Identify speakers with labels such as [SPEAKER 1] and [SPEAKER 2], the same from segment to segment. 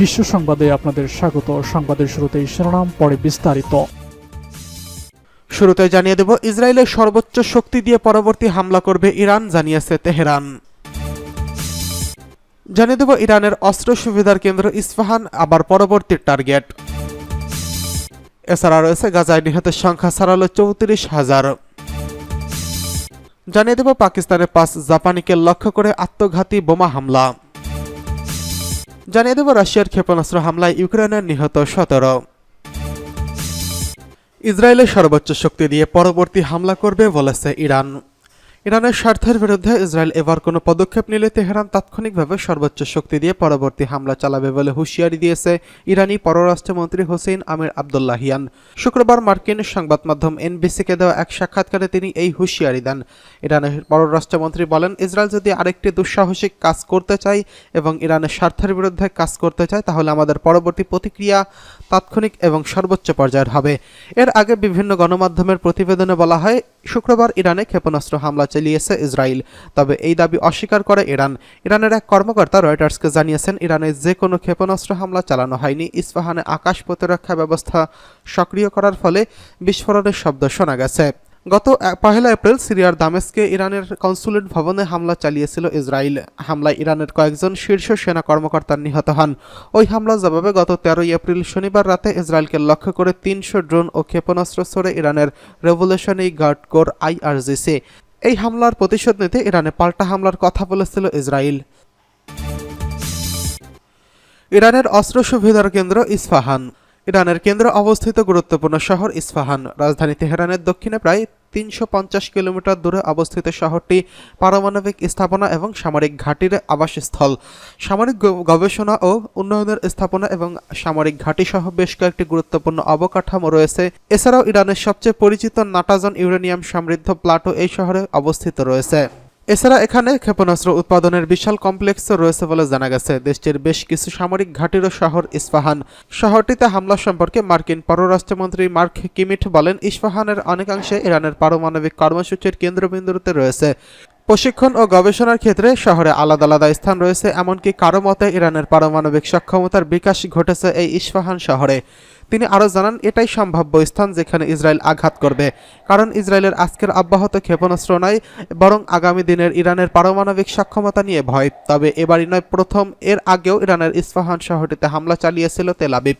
[SPEAKER 1] বিশ্ব সংবাদে আপনাদের স্বাগত। সংবাদের শুরুতেই শিরোনাম, পরে বিস্তারিত।
[SPEAKER 2] শুরুতে জানিয়ে দেব ইসরায়েলের সর্বোচ্চ শক্তি দিয়ে পরবর্তী হামলা করবে ইরান, জানিয়েছে তেহরান। জানিয়ে দেব, ইরানের অস্ত্র সুবিধার কেন্দ্র ইস্পাহান আবার পরবর্তী টার্গেট। এছাড়া রয়েছে গাজায় নিহতের সংখ্যা ছাড়ালো চৌত্রিশ হাজার। জানিয়ে দেব, পাকিস্তানের পাঁচ জাপানিকে লক্ষ্য করে আত্মঘাতী বোমা হামলা। জানিয়ে দেব রাশিয়ার ক্ষেপণাস্ত্র হামলায় ইউক্রেনের নিহত সতেরো। ইসরায়েলের সর্বোচ্চ শক্তি দিয়ে পরবর্তী হামলা করবে বলেছে ইরান। ইরানের স্বার্থের বিরুদ্ধে ইসরায়েল এবার কোনো পদক্ষেপ নিলে তেহরান তাৎক্ষণিকভাবে সর্বোচ্চ শক্তি দিয়ে পরবর্তী হামলা চালাবে বলে হুঁশিয়ারি দিয়েছে ইরানি পররাষ্ট্রমন্ত্রী হোসেন আমির আবদুল্লাহিয়ান। শুক্রবার মার্কিন সংবাদ মাধ্যম এনবিসিকে দেওয়া এক সাক্ষাৎকারে তিনি এই হুঁশিয়ারি দেন। ইরানের পররাষ্ট্রমন্ত্রী বলেন, ইসরায়েল যদি আরেকটি দুঃসাহসিক কাজ করতে চায় এবং ইরানের স্বার্থের বিরুদ্ধে কাজ করতে চায়, তাহলে আমাদের পরবর্তী প্রতিক্রিয়া তাৎক্ষণিক এবং সর্বোচ্চ পর্যায়ের হবে। এর আগে বিভিন্ন গণমাধ্যমের প্রতিবেদনে বলা হয়, শুক্রবার ইরানে ক্ষেপণাস্ত্র হামলা চালিয়েছে ইসরায়েল। তবে এই দাবি অস্বীকার করে ইরান। ইরানের এক কর্মকর্তা রয়টার্সকে জানিয়েছেন, ইরানে যে কোনো ক্ষেপণাস্ত্র হামলা চালানো হয়নি। ইস্পাহানে আকাশ প্রতিরক্ষা ব্যবস্থা সক্রিয় করার ফলে বিস্ফোরণের শব্দ শোনা গেছে। গত পহেলা এপ্রিল সিরিয়ার দামেস্কে ইরানের কনসুলেট ভবনে হামলা চালিয়েছিল ইসরায়েল। হামলায় ইরানের কয়েকজন শীর্ষ সেনা কর্মকর্তা নিহত হন। ওই হামলার জবাবে গত তেরোই এপ্রিল শনিবার রাতে ইসরায়েলকে লক্ষ্য করে তিনশো ড্রোন ও ক্ষেপণাস্ত্র ছড়ে ইরানের রেভলিউশনারি গার্ড কোর আইআরজিসি এই হামলার প্রতিশোধ নিতে ইরানে পাল্টা হামলার কথা বলেছিল ইসরায়েল। ইরানের অস্ত্র সুবিধার কেন্দ্র ইস্পাহান ইরানের কেন্দ্র অবস্থিত গুরুত্বপূর্ণ শহর ইস্পাহান রাজধানী তেহরানের দক্ষিণে প্রায় তিনশো পঞ্চাশ কিলোমিটার দূরে অবস্থিত শহরটি পারমাণবিক স্থাপনা এবং সামরিক ঘাঁটির আবাসস্থল। সামরিক গবেষণা ও উন্নয়নের স্থাপনা এবং সামরিক ঘাঁটি সহ বেশ কয়েকটি গুরুত্বপূর্ণ অবকাঠামো রয়েছে। এছাড়াও ইরানের সবচেয়ে পরিচিত নাটাজন ইউরেনিয়াম সমৃদ্ধ প্লাটো এই শহরে অবস্থিত রয়েছে। এছাড়া এখানে ক্ষেপণাস্ত্র উৎপাদনের বিশাল কমপ্লেক্সও রয়েছে বলে জানা গেছে। দেশটির বেশ কিছু সামরিক ঘাঁটিরও শহর ইস্পাহান। শহরটিতে হামলা সম্পর্কে মার্কিন পররাষ্ট্রমন্ত্রী মার্ক কিমিট বলেন, ইস্পাহানের অনেকাংশে ইরানের পারমাণবিক কর্মসূচির কেন্দ্রবিন্দুতে রয়েছে। প্রশিক্ষণ ও গবেষণার ক্ষেত্রে শহরে আলাদা আলাদা স্থান রয়েছে, এমনকি কারও মতে ইরানের পারমাণবিক সক্ষমতার বিকাশ ঘটেছে এই ইস্পাহান শহরে। তিনি আরও জানান, এটাই সম্ভাব্য স্থান যেখানে ইসরায়েল আঘাত করবে। কারণ ইসরায়েলের আজকের অব্যাহত ক্ষেপণাস্ত্র নয়, বরং আগামী দিনের ইরানের পারমাণবিক সক্ষমতা নিয়ে ভয়। তবে এবারই নয়, প্রথম এর আগেও ইরানের ইস্পাহান শহরটিতে হামলা চালিয়েছিল তেল আবিব।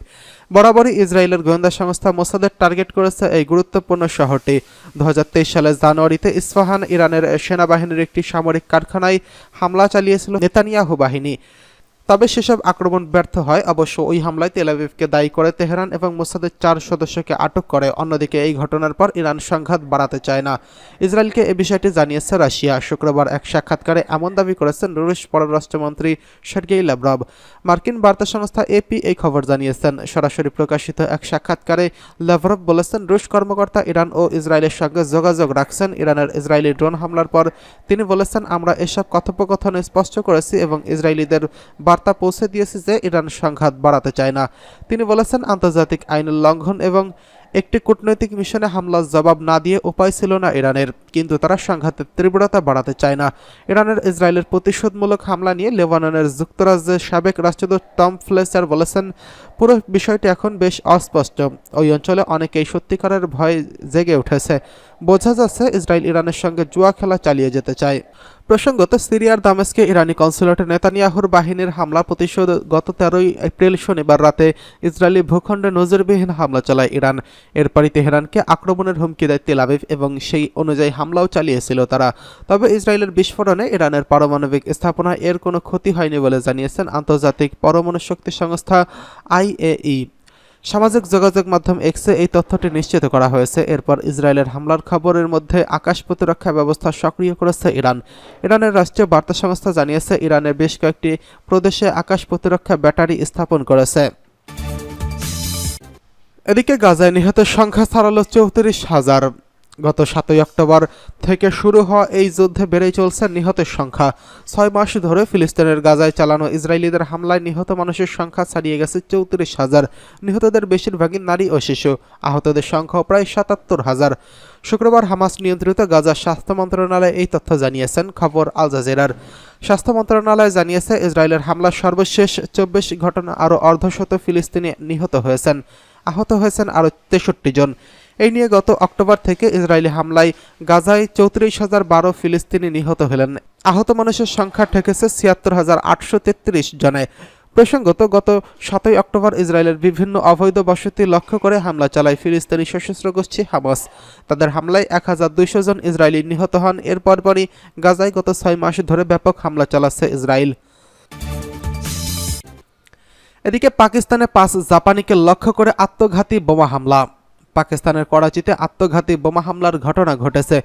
[SPEAKER 2] বরাবরই ইসরায়েলের গোয়েন্দা সংস্থা মোসাদের টার্গেট করেছে এই গুরুত্বপূর্ণ শহরটি। দু হাজার তেইশ সালের জানুয়ারিতে ইস্পাহান ইরানের সেনাবাহিনীর একটি সামরিক কারখানায় হামলা চালিয়েছিল নেতানিয়াহু বাহিনী। তবে সেসব আক্রমণ ব্যর্থ হয়। অবশ্য ওই হামলায় তেল আবিবকে দায়ী করে তেহরান এবং মোসাদের চার সদস্যকে আটক করে। অন্যদিকে এই ঘটনার পর ইরান সংঘাত বাড়াতে চায় না। ইসরায়েলকে এ বিষয়টি জানিয়েছে রাশিয়া। শুক্রবার এক সাক্ষাৎকারে এমন দাবি করেছেন রুশ পররাষ্ট্রমন্ত্রী সার্গেই লাভরভ মার্কিন বার্তা সংস্থা এপি এই খবর জানিয়েছেন। সরাসরি প্রকাশিত এক সাক্ষাৎকারে লাভরভ বলেছেন, রুশ কর্মকর্তা ইরান ও ইসরায়েলের সঙ্গে যোগাযোগ রাখছেন। ইরানের ইসরায়েলি ড্রোন হামলার পর তিনি বলেছেন, আমরা এসব কথোপকথন স্পষ্ট করেছি এবং ইসরায়েলিদের বার্তা পৌঁছে দিয়েছি যে ইরান সংঘাত বাড়াতে চায় না। তিনি বলেছেন, আন্তর্জাতিক আইনের লঙ্ঘন এবং একটি কূটনৈতিক মিশনে হামলার জবাব না দিয়ে উপায় ছিল না ইরানের, কিন্তু তারা সংঘাতের তীব্রতা বাড়াতে চায় না। ইরানের ইসরায়েলের প্রতিশোধমূলক হামলা নিয়ে লেবাননের যুক্তরাজ্যের সাবেক রাষ্ট্রদূত টম ফ্লেচার বলেছেন, পুরো বিষয়টি এখন বেশ অস্পষ্ট। ওই অঞ্চলে অনেকেই সত্যিকারের ভয় জেগে উঠেছে। বোঝা যাচ্ছে, ইসরায়েল ইরানের সঙ্গে জুয়া খেলা চালিয়ে যেতে চায়। প্রসঙ্গত, সিরিয়ার দামেস্কে ইরানি কনসুলেটে নেতানিয়াহুর বাহিনীর হামলা প্রতিশোধ গত তেরোই এপ্রিল শনিবার রাতে ইসরায়েলি ভূখণ্ডে নজরবিহীন হামলা চালায় ইরান। এরপরই তেহরানকে আক্রমণের হুমকি দেয় তেল এবং সেই অনুযায়ী হামলাও চালিয়েছিল তারা। তবে ইসরায়েলের বিস্ফোরণে ইরানের পারমাণবিক স্থাপনা এর কোনো ক্ষতি হয়নি বলে জানিয়েছেন আন্তর্জাতিক পরমাণু শক্তি সংস্থা আইএই। সামাজিক যোগাযোগ মাধ্যম এক্সে এই তথ্যটি নিশ্চিত করা হয়েছে। এরপর ইসরায়েলের হামলার খবরের মধ্যে আকাশ প্রতিরক্ষা ব্যবস্থা সক্রিয় করেছে ইরান। ইরানের রাষ্ট্রীয় বার্তা সংস্থা জানিয়েছে ইরানের বেশ কয়েকটি প্রদেশে আকাশ প্রতিরক্ষা ব্যাটারি স্থাপন করেছে। এদিকে গাজায় নিহত সংখ্যা ছাড়ালো চৌত্রিশ হাজার। গত সাতই অক্টোবর থেকে শুরু হওয়া এই যুদ্ধে বেড়েই চলছে নিহতের সংখ্যা। ছয় মাস ধরে ফিলিস্তিনের গাজায় চালানো ইসরায়েলিদের হামলায় নিহত মানুষের সংখ্যা ছাড়িয়ে গেছে চৌত্রিশ হাজার। নিহতদের বেশিরভাগই নারী ও শিশু, আহতদের সংখ্যা প্রায় সাতাত্তর হাজার। শুক্রবার হামাস নিয়ন্ত্রিত গাজার স্বাস্থ্য মন্ত্রণালয় এই তথ্য জানিয়েছেন, খবর আল জাজিরার। স্বাস্থ্য মন্ত্রণালয় জানিয়েছে, ইসরায়েলের হামলার সর্বশেষ চব্বিশ ঘটনা আরও অর্ধশত ফিলিস্তিনি নিহত হয়েছেন। আহত হয়েছেন আরও তেষট্টি জন। এই নিয়ে গত অক্টোবর থেকে ইসরায়েলি হামলায় গাজায় চৌত্রিশ হাজার বারো ফিলিস্তিনি নিহত হলেন। আহত মানুষের সংখ্যা ঠেকেছে ছিয়াত্তর হাজার আটশো তেত্রিশ জনে। প্রসঙ্গত, গত সাতই অক্টোবর ইসরায়েলের বিভিন্ন অবৈধ বসতি লক্ষ্য করে হামলা চালায় ফিলিস্তিনি সশস্ত্র গোষ্ঠী হামাস। তাদের হামলায় এক হাজার দুইশো জন ইসরায়েলি নিহত হন। এর পরপরই গাজায় গত ছয় মাস ধরে ব্যাপক হামলা চালাচ্ছে ইসরায়েল। এদিকে পাকিস্তানে পাঁচ জাপানিকে লক্ষ্য করে আত্মঘাতী বোমা হামলা। পাকিস্তানের করাচিতে আত্মঘাতী বোমা হামলার ঘটনা ঘটেছে।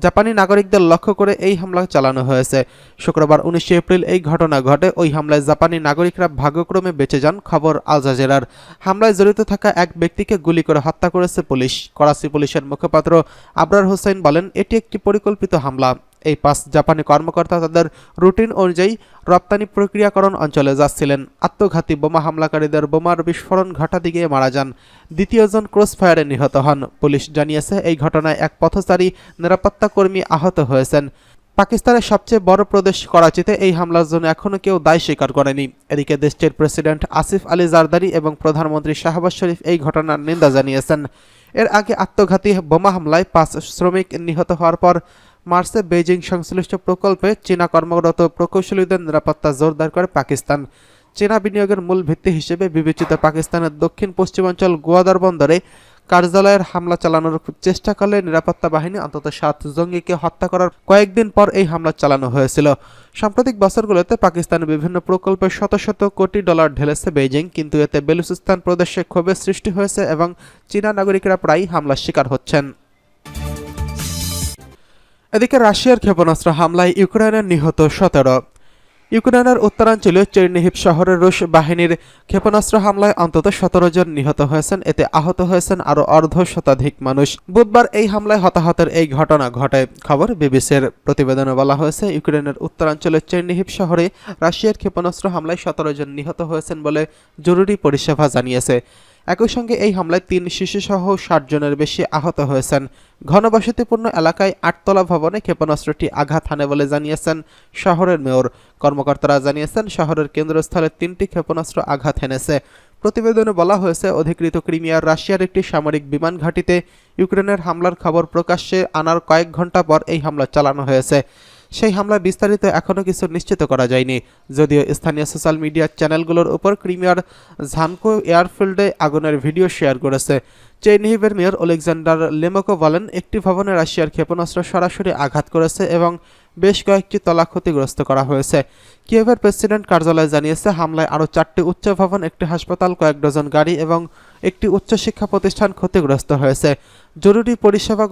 [SPEAKER 2] জাপানি নাগরিকদের লক্ষ্য করে এই হামলা চালানো হয়েছে। শুক্রবার উনিশে এপ্রিল এই ঘটনা ঘটে। ওই হামলায় জাপানি নাগরিকরা ভাগ্যক্রমে বেঁচে যান, খবর আল জাজেরার। হামলায় জড়িত থাকা এক ব্যক্তিকে গুলি করে হত্যা করেছে পুলিশ। করাচি পুলিশের মুখপাত্র আবরার হোসেন বলেন, এটি একটি পরিকল্পিত হামলা। এই পাঁচ জাপানি কর্মকর্তা তাদের রুটিন অনুযায়ী রপ্তানি প্রক্রিয়াকরণ অঞ্চলে যাচ্ছিলেন। আত্মঘাতী বোমা হামলাকারীদের বোমার বিস্ফোরণ ঘটাতে গিয়ে মারা যান। দ্বিতীয়জন ক্রস ফায়ারে নিহত হন। পুলিশ জানিয়েছে, এই ঘটনায় এক পথচারী নিরাপত্তা কর্মী আহত হয়েছেন। পাকিস্তানের সবচেয়ে বড় প্রদেশ করাচিতে এই হামলার জন্য এখনও কেউ দায় স্বীকার করেনি। এদিকে দেশটির প্রেসিডেন্ট আসিফ আলী জারদারি এবং প্রধানমন্ত্রী শাহবাজ শরীফ এই ঘটনার নিন্দা জানিয়েছেন। এর আগে আত্মঘাতী বোমা হামলায় পাঁচ শ্রমিক নিহত হওয়ার পর মার্চে বেইজিং সংশ্লিষ্ট প্রকল্পে চীনা কর্মরত প্রকৌশলীদের নিরাপত্তা জোরদার করে পাকিস্তান। চীনা বিনিয়োগের মূল ভিত্তি হিসেবে বিবেচিত পাকিস্তানের দক্ষিণ পশ্চিমাঞ্চল গোয়াদার বন্দরে কার্যালয়ের হামলা চালানোর চেষ্টা করলে নিরাপত্তা বাহিনী অন্তত সাত জঙ্গিকে হত্যা করার কয়েকদিন পর এই হামলা চালানো হয়েছিল। সাম্প্রতিক বছরগুলোতে পাকিস্তানের বিভিন্ন প্রকল্পে শত শত কোটি ডলার ঢেলেছে বেইজিং, কিন্তু এতে বেলুচিস্তান প্রদেশে ক্ষোভের সৃষ্টি হয়েছে এবং চীনা নাগরিকরা প্রায়ই হামলার শিকার হচ্ছেন। এদিকে রাশিয়ার ক্ষেপণাস্ত্র হামলায় ইউক্রেনের নিহত সতেরো। ইউক্রেনের উত্তরাঞ্চলীয় চেরনিহিপ শহরের রুশ বাহিনীর ক্ষেপণাস্ত্র হামলায় অন্তত সতেরো জন নিহত হয়েছেন। এতে আহত হয়েছেন আরও অর্ধ শতাধিক মানুষ। বুধবার এই হামলায় হতাহতের এই ঘটনা ঘটে। খবর বিবিসির প্রতিবেদনে বলা হয়েছে, ইউক্রেনের উত্তরাঞ্চলের চেরনিহিপ শহরে রাশিয়ার ক্ষেপণাস্ত্র হামলায় সতেরো জন নিহত হয়েছেন বলে জরুরি পরিষেবা জানিয়েছে। একই সঙ্গে এই হামলায় তিন শিশুসহ ষাট জনের বেশি আহত হয়েছেন। ঘনবসতিপূর্ণ এলাকায় আটতলা ভবনে ক্ষেপণাস্ত্রটি আঘাত হানে বলে জানিয়েছেন শহরের মেয়র। কর্মকর্তারা জানিয়েছেন শহরের কেন্দ্রস্থলে তিনটি ক্ষেপণাস্ত্র আঘাত হেনেছে। প্রতিবেদনে বলা হয়েছে, অধিকৃত ক্রিমিয়ার রাশিয়ার একটি সামরিক বিমান ঘাঁটিতে ইউক্রেনের হামলার খবর প্রকাশ্যে আনার কয়েক ঘণ্টা পর এই হামলা চালানো হয়েছে। সেই হামলায় বিস্তারিত এখনও কিছু নিশ্চিত করা যায়নি। যদিও স্থানীয় সোশ্যাল মিডিয়া চ্যানেলগুলোর উপর ক্রিমিয়ার ঝানকো এয়ারফিল্ডে আগুনের ভিডিও শেয়ার করেছে। চেইনিহিভের মেয়র ওলেকজান্ডার লেমকো বলেন একটি ভবনে রাশিয়ার ক্ষেপণাস্ত্র সরাসরি আঘাত করেছে এবং বেশ কয়েকটি তলা ক্ষতিগ্রস্ত করা হয়েছে। কিয়েভের প্রেসিডেন্ট কার্যালয় জানিয়েছে, হামলায় আরও চারটি উচ্চ ভবন, একটি হাসপাতাল, কয়েক ডজন গাড়ি এবং একটি উচ্চশিক্ষা প্রতিষ্ঠান ক্ষতিগ্রস্ত হয়েছে। জরুরি পরিষেবা